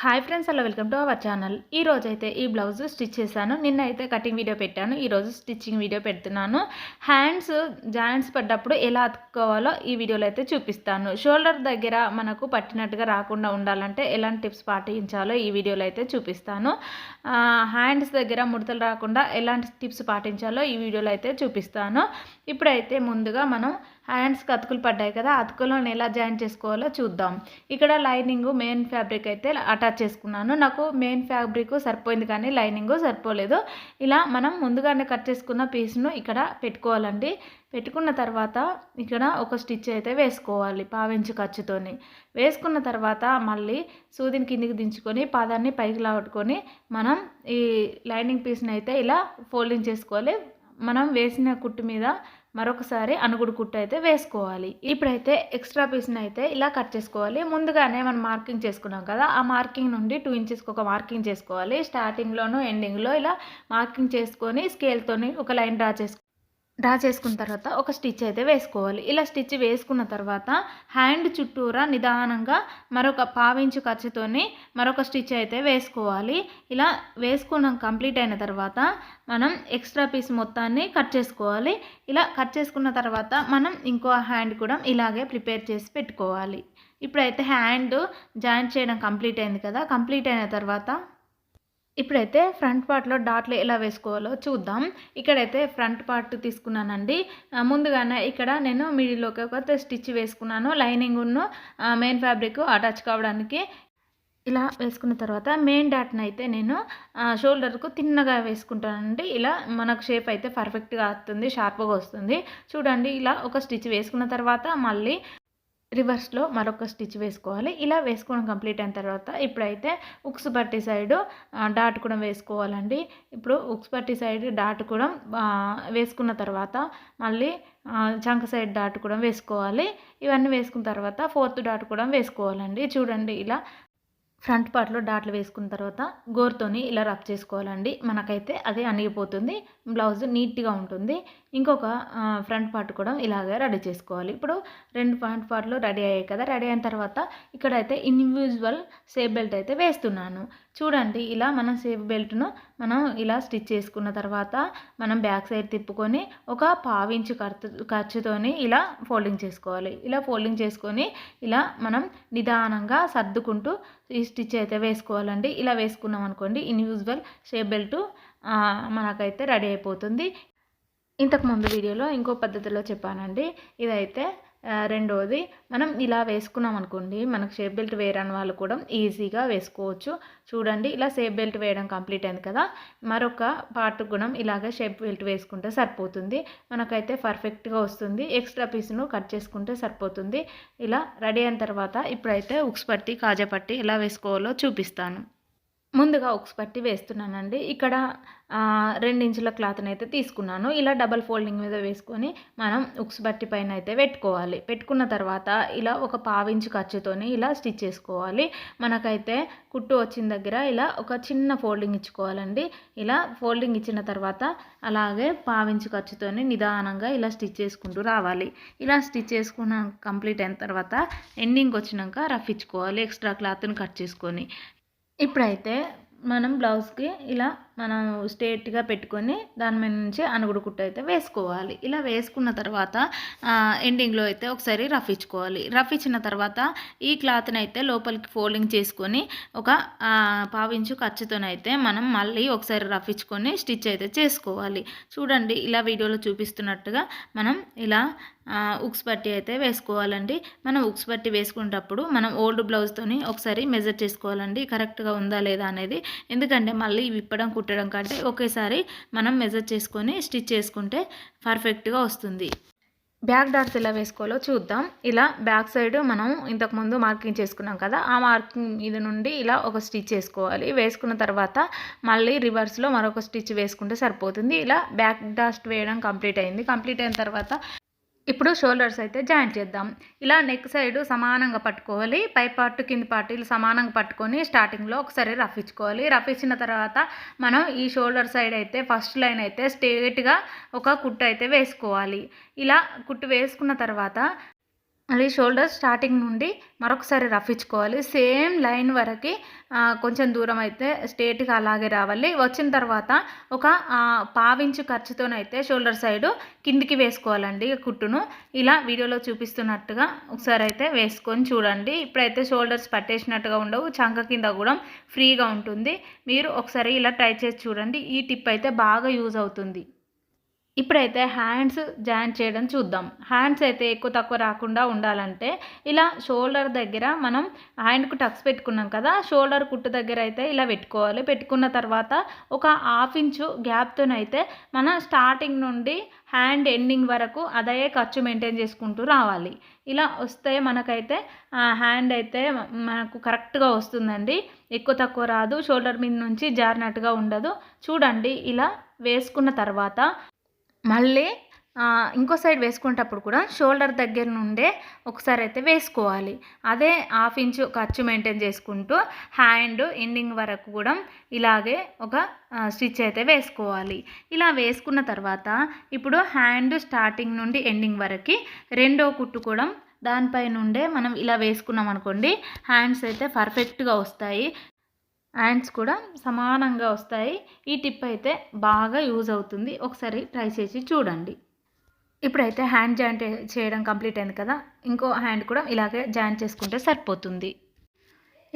Hi friends అలా welcome to our channel ఈ రోజు అయితే ఈ బ్లౌజ్ స్టిచ్ చేశాను. నిన్న అయితే కటింగ్ వీడియో పెట్టాను ఈరోజు స్టిచ్చింగ్ వీడియో పెడుతున్నాను. హ్యాండ్స్ జాయింట్స్ పడ్డప్పుడు ఎలా అతుక్కోవాలో ఈ వీడియోలో అయితే చూపిస్తాను. షోల్డర్ దగ్గర మనకు పట్టినట్టుగా రాకుండా ఉండాలంటే ఎలాంటి టిప్స్ పాటించాలో ఈ వీడియోలో అయితే చూపిస్తాను. హ్యాండ్స్ దగ్గర ముడతలు రాకుండా ఎలాంటి టిప్స్ పాటించాలో ఈ వీడియోలో అయితే చూపిస్తాను. ఇప్పుడైతే ముందుగా మనం హ్యాండ్స్కి అతుకులు పడ్డాయి కదా అతుకులను ఎలా జాయిన్ చేసుకోవాలో చూద్దాం. ఇక్కడ లైనింగ్ మెయిన్ ఫ్యాబ్రిక్ అయితే అటాచ్ చేసుకున్నాను. నాకు మెయిన్ ఫ్యాబ్రిక్ సరిపోయింది కానీ లైనింగ్ సరిపోలేదు. ఇలా మనం ముందుగానే కట్ చేసుకున్న పీస్ను ఇక్కడ పెట్టుకోవాలండి. పెట్టుకున్న తర్వాత ఇక్కడ ఒక స్టిచ్ అయితే వేసుకోవాలి పావించు ఖర్చుతోని. వేసుకున్న తర్వాత మళ్ళీ సూదిని కిందికి దించుకొని పాదాన్ని పైకి లాగొట్టుకొని మనం ఈ లైనింగ్ పీస్ని అయితే ఇలా ఫోల్డింగ్ చేసుకోవాలి. మనం వేసిన కుట్టు మీద మరొకసారి అనుగుడు కుట్టు అయితే వేసుకోవాలి. ఇప్పుడైతే ఎక్స్ట్రా పీస్ని అయితే ఇలా కట్ చేసుకోవాలి. ముందుగానే మనం మార్కింగ్ చేసుకున్నాం కదా ఆ మార్కింగ్ నుండి టూ ఇంచెస్కి ఒక మార్కింగ్ చేసుకోవాలి. స్టార్టింగ్లోను ఎండింగ్లో ఇలా మార్కింగ్ చేసుకొని స్కేల్తోని ఒక లైన్ డ్రా చేసుకో డ్రా చేసుకున్న తర్వాత ఒక స్టిచ్ అయితే వేసుకోవాలి. ఇలా స్టిచ్ వేసుకున్న తర్వాత హ్యాండ్ చుట్టూరా నిదానంగా మరొక పావించు ఖర్చుతోని మరొక స్టిచ్ అయితే వేసుకోవాలి. ఇలా వేసుకున్నాం కంప్లీట్ అయిన తర్వాత మనం ఎక్స్ట్రా పీస్ మొత్తాన్ని కట్ చేసుకోవాలి. ఇలా కట్ చేసుకున్న తర్వాత మనం ఇంకో హ్యాండ్ కూడా ఇలాగే ప్రిపేర్ చేసి పెట్టుకోవాలి. ఇప్పుడైతే హ్యాండ్ జాయింట్ చేయడం కంప్లీట్ అయింది కదా కంప్లీట్ అయిన తర్వాత ఇప్పుడైతే ఫ్రంట్ పార్ట్లో డాట్లు ఎలా వేసుకోవాలో చూద్దాం. ఇక్కడైతే ఫ్రంట్ పార్ట్ తీసుకున్నానండి. ముందుగానే ఇక్కడ నేను మిడిల్లోకి ఒక స్టిచ్ వేసుకున్నాను. లైనింగ్ మెయిన్ ఫ్యాబ్రిక్ అటాచ్ కావడానికి. ఇలా వేసుకున్న తర్వాత మెయిన్ డాట్ని అయితే నేను షోల్డర్కు తిన్నగా వేసుకుంటానండి. ఇలా మనకు షేప్ అయితే పర్ఫెక్ట్గా వస్తుంది షార్ప్గా వస్తుంది. చూడండి ఇలా ఒక స్టిచ్ వేసుకున్న తర్వాత మళ్ళీ రివర్స్లో మరొక స్టిచ్ వేసుకోవాలి. ఇలా వేసుకోవడం కంప్లీట్ అయిన తర్వాత ఇప్పుడైతే ఉక్స్ పట్టి సైడు డాట్ కూడా వేసుకోవాలండి. ఇప్పుడు ఉక్స్ పట్టి సైడ్ డాట్ కూడా వేసుకున్న తర్వాత మళ్ళీ చంక సైడ్ డాట్ కూడా వేసుకోవాలి. ఇవన్నీ వేసుకున్న తర్వాత ఫోర్త్ డాట్ కూడా వేసుకోవాలండి. చూడండి ఇలా ఫ్రంట్ పార్ట్లో డాట్లు వేసుకున్న తర్వాత గోరుతోని ఇలా రబ్ చేసుకోవాలండి. మనకైతే అదే అణిగిపోతుంది. బ్లౌజ్ నీట్గా ఉంటుంది. ఇంకొక ఫ్రంట్ పార్ట్ కూడా ఇలాగే రెడీ చేసుకోవాలి. ఇప్పుడు రెండు ఫ్రంట్ పార్ట్లు రెడీ అయ్యాయి కదా రెడీ అయిన తర్వాత ఇక్కడైతే ఇన్విజువల్ సేఫ్ బెల్ట్ అయితే వేస్తున్నాను. చూడండి ఇలా మనం సేఫ్ బెల్ట్ను మనం ఇలా స్టిచ్ చేసుకున్న తర్వాత మనం బ్యాక్ సైడ్ తిప్పుకొని ఒక పావించు ఖర్చు ఖర్చుతోని ఇలా ఫోల్డింగ్ చేసుకోవాలి. ఇలా ఫోల్డింగ్ చేసుకొని ఇలా మనం నిదానంగా సర్దుకుంటూ ఈ స్టిచ్ అయితే వేసుకోవాలండి. ఇలా వేసుకున్నాం అనుకోండి ఇన్యూజువల్ షేప్ బెల్ట్ మనకైతే రెడీ అయిపోతుంది. ఇంతకుముందు వీడియోలో ఇంకో పద్ధతిలో చెప్పానండి. ఇదైతే రెండవది మనం ఇలా వేసుకున్నాం అనుకోండి మనకు షేప్ బెల్ట్ వేయరాని వాళ్ళు కూడా ఈజీగా వేసుకోవచ్చు. చూడండి ఇలా షేప్ బెల్ట్ వేయడం కంప్లీట్ అయింది కదా? మరొక పార్ట్ గుణం ఇలాగే షేప్ బెల్ట్ వేసుకుంటే సరిపోతుంది. మనకైతే పర్ఫెక్ట్గా వస్తుంది. ఎక్స్ట్రా పీస్ను కట్ చేసుకుంటే సరిపోతుంది. ఇలా రెడీ అయిన తర్వాత ఇప్పుడైతే ఉక్స్ పట్టి కాజా పట్టి ఎలా వేసుకోవాలో చూపిస్తాను. ముందుగా ఉక్స్ పట్టి వేస్తున్నానండి. ఇక్కడ ఇంచుల క్లాత్ని అయితే తీసుకున్నాను. ఇలా డబల్ ఫోల్డింగ్ మీద వేసుకొని మనం ఉక్స్ బట్టి పైన అయితే పెట్టుకోవాలి. పెట్టుకున్న తర్వాత ఇలా ఒక పావించు ఖర్చుతోని ఇలా స్టిచ్ చేసుకోవాలి. మనకైతే కుట్టు వచ్చిన దగ్గర ఇలా ఒక చిన్న ఫోల్డింగ్ ఇచ్చుకోవాలండి. ఇలా ఫోల్డింగ్ ఇచ్చిన తర్వాత అలాగే పావించు ఖర్చుతోని నిదానంగా ఇలా స్టిచ్ చేసుకుంటూ రావాలి. ఇలా స్టిచ్ చేసుకున్న కంప్లీట్ అయిన తర్వాత ఎండింగ్ వచ్చినాక రఫ్ ఇచ్చుకోవాలి. ఎక్స్ట్రా క్లాత్ని కట్ చేసుకొని. ఇప్పుడైతే మనం బ్లౌజ్కి ఇలా మనం స్ట్రేట్గా పెట్టుకొని దాని మీద నుంచి అనుగుడు కుట్టు అయితే వేసుకోవాలి. ఇలా వేసుకున్న తర్వాత ఎండింగ్లో అయితే ఒకసారి రఫ్ ఇచ్చుకోవాలి. రఫ్ ఇచ్చిన తర్వాత ఈ క్లాత్ని అయితే లోపలికి ఫోల్డింగ్ చేసుకొని ఒక పావించు ఖర్చుతోనైతే మనం మళ్ళీ ఒకసారి రఫ్ ఇచ్చుకొని స్టిచ్ అయితే చేసుకోవాలి. చూడండి ఇలా వీడియోలో చూపిస్తున్నట్టుగా మనం ఇలా ఉక్స్ పట్టి అయితే వేసుకోవాలండి. మనం ఉక్స్ పట్టి వేసుకునేటప్పుడు మనం ఓల్డ్ బ్లౌజ్తోని ఒకసారి మెజర్ చేసుకోవాలండి. కరెక్ట్గా ఉందా లేదా అనేది. ఎందుకంటే మళ్ళీ విప్పడం కుట్టడం కంటే ఒకేసారి మనం మెజర్ చేసుకొని స్టిచ్ చేసుకుంటే పర్ఫెక్ట్గా వస్తుంది. బ్యాక్ డాట్స్ ఎలా వేసుకోవాలో చూద్దాం. ఇలా బ్యాక్ సైడ్ మనం ఇంతకుముందు మార్కింగ్ చేసుకున్నాం కదా ఆ మార్కింగ్ మీద నుండి ఇలా ఒక స్టిచ్ వేసుకోవాలి. వేసుకున్న తర్వాత మళ్ళీ రివర్స్లో మరొక స్టిచ్ వేసుకుంటే సరిపోతుంది. ఇలా బ్యాక్ డాస్ట్ వేయడం కంప్లీట్ అయింది. కంప్లీట్ అయిన తర్వాత ఇప్పుడు షోల్డర్స్ అయితే జాయింట్ చేద్దాం. ఇలా నెక్ సైడ్ సమానంగా పట్టుకోవాలి. పై పార్ట్ కింద పార్ట్ ఇలా సమానంగా పట్టుకొని స్టార్టింగ్లో ఒకసారి రఫ్ ఇచ్చుకోవాలి. రఫ్ ఇచ్చిన తర్వాత మనం ఈ షోల్డర్ సైడ్ అయితే ఫస్ట్ లైన్ అయితే స్ట్రేట్గా ఒక కుట్టు అయితే వేసుకోవాలి. ఇలా కుట్టు వేసుకున్న తర్వాత మళ్ళీ షోల్డర్ స్టార్టింగ్ నుండి మరొకసారి రఫించుకోవాలి. సేమ్ లైన్ వరకు కొంచెం దూరం అయితే స్ట్రేట్గా అలాగే రావాలి. వచ్చిన తర్వాత ఒక పావించు ఖర్చుతోనైతే షోల్డర్ సైడ్ కిందికి వేసుకోవాలండి కుట్టును. ఇలా వీడియోలో చూపిస్తున్నట్టుగా ఒకసారి అయితే వేసుకొని చూడండి. ఇప్పుడైతే షోల్డర్స్ పట్టేసినట్టుగా ఉండవు. చంక కింద కూడా ఫ్రీగా ఉంటుంది. మీరు ఒకసారి ఇలా ట్రై చేసి చూడండి. ఈ టిప్ అయితే బాగా యూజ్ అవుతుంది. ఇప్పుడైతే హ్యాండ్స్ జాయిన్ చేయడం చూద్దాం. హ్యాండ్స్ అయితే ఎక్కువ తక్కువ రాకుండా ఉండాలంటే ఇలా షోల్డర్ దగ్గర మనం హ్యాండ్కు టక్స్ పెట్టుకున్నాం కదా షోల్డర్ కుట్టు దగ్గర అయితే ఇలా పెట్టుకోవాలి. పెట్టుకున్న తర్వాత ఒక హాఫ్ ఇంచు గ్యాప్తోనైతే మన స్టార్టింగ్ నుండి హ్యాండ్ ఎండింగ్ వరకు అదే ఖర్చు మెయింటైన్ చేసుకుంటూ రావాలి. ఇలా వస్తే మనకైతే హ్యాండ్ అయితే మనకు కరెక్ట్గా వస్తుందండి. ఎక్కువ తక్కువ రాదు. షోల్డర్ మీద నుంచి జారినట్టుగా ఉండదు. చూడండి ఇలా వేసుకున్న తర్వాత మళ్ళీ ఇంకో సైడ్ వేసుకునేటప్పుడు కూడా షోల్డర్ దగ్గర నుండే ఒకసారి అయితే వేసుకోవాలి. అదే హాఫ్ ఇంచు ఖర్చు మెయింటైన్ చేసుకుంటూ హ్యాండ్ ఎండింగ్ వరకు కూడా ఇలాగే ఒక స్టిచ్ అయితే వేసుకోవాలి. ఇలా వేసుకున్న తర్వాత ఇప్పుడు హ్యాండ్ స్టార్టింగ్ నుండి ఎండింగ్ వరకు రెండో కుట్టు కూడా దానిపై నుండే మనం ఇలా వేసుకున్నాం అనుకోండి హ్యాండ్స్ అయితే పర్ఫెక్ట్గా వస్తాయి. హ్యాండ్స్ కూడా సమానంగా వస్తాయి. ఈ టిప్ అయితే బాగా యూజ్ అవుతుంది. ఒకసారి ట్రై చేసి చూడండి. ఇప్పుడైతే హ్యాండ్ జాయింట్ చేయడం కంప్లీట్ అయింది కదా? ఇంకో హ్యాండ్ కూడా ఇలాగే జాయింట్ చేసుకుంటే సరిపోతుంది.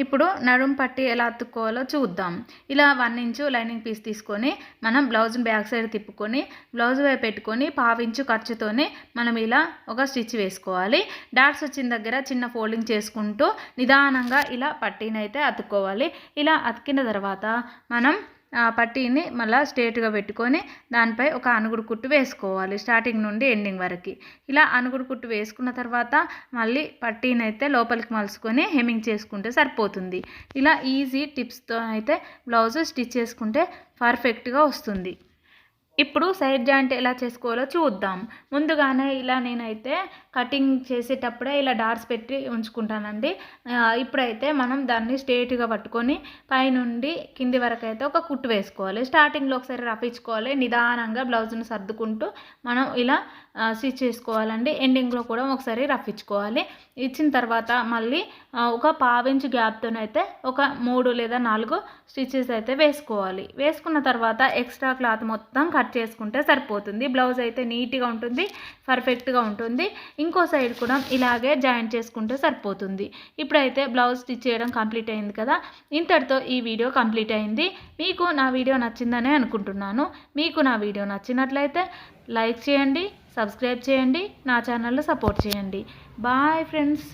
ఇప్పుడు నడుం పట్టి ఎలా అతుక్కోవాలో చూద్దాం. ఇలా వన్ ఇంచు లైనింగ్ పీస్ తీసుకొని మనం బ్లౌజ్ బ్యాక్ సైడ్ తిప్పుకొని బ్లౌజ్ వైపు పెట్టుకొని పావించు ఖర్చుతోనే మనం ఇలా ఒక స్టిచ్ వేసుకోవాలి. డాట్స్ వచ్చిన దగ్గర చిన్న ఫోల్డింగ్ చేసుకుంటూ నిదానంగా ఇలా పట్టీనైతే అతుక్కోవాలి. ఇలా అతికిన తర్వాత మనం పట్టీని మళ్ళీ స్ట్రేట్గా పెట్టుకొని దానిపై ఒక అనుగుడు కుట్టు వేసుకోవాలి స్టార్టింగ్ నుండి ఎండింగ్ వరకు. ఇలా అనుగుడు కుట్టు వేసుకున్న తర్వాత మళ్ళీ పట్టీని అయితే లోపలికి మలుసుకొని హెమ్మింగ్ చేసుకుంటే సరిపోతుంది. ఇలా ఈజీ టిప్స్తో అయితే బ్లౌజ్ స్టిచ్ చేసుకుంటే పర్ఫెక్ట్గా వస్తుంది. ఇప్పుడు సైడ్ జాయింట్ ఎలా చేసుకోవాలో చూద్దాం. ముందుగానే ఇలా నేనైతే కటింగ్ చేసేటప్పుడే ఇలా డార్స్ పెట్టి ఉంచుకుంటానండి. ఇప్పుడైతే మనం దాన్ని స్ట్రేట్గా పట్టుకొని పైనుండి కింది వరకు అయితే ఒక కుట్టు వేసుకోవాలి. స్టార్టింగ్లో ఒకసారి రఫించుకోవాలి నిదానంగా బ్లౌజ్ను సర్దుకుంటూ మనం ఇలా స్టిచ్ చేసుకోవాలండి. ఎండింగ్లో కూడా ఒకసారి రఫించుకోవాలి ఇచ్చిన తర్వాత మళ్ళీ ఒక పావించు గ్యాప్తోనైతే ఒక మూడు లేదా నాలుగు స్టిచ్చెస్ అయితే వేసుకోవాలి. వేసుకున్న తర్వాత ఎక్స్ట్రా క్లాత్ మొత్తం కట్ కట్ చేసుకుంటే సరిపోతుంది. బ్లౌజ్ అయితే నీట్గా ఉంటుంది పర్ఫెక్ట్గా ఉంటుంది. ఇంకో సైడ్ కూడా ఇలాగే జాయింట్ చేసుకుంటే సరిపోతుంది. ఇప్పుడైతే బ్లౌజ్ స్టిచ్ చేయడం కంప్లీట్ అయింది కదా ఇంతటితో ఈ వీడియో కంప్లీట్ అయింది. మీకు నా వీడియో నచ్చిందనే అనుకుంటున్నాను. మీకు నా వీడియో నచ్చినట్లయితే లైక్ చేయండి సబ్స్క్రైబ్ చేయండి నా ఛానల్లో సపోర్ట్ చేయండి. Bye friends.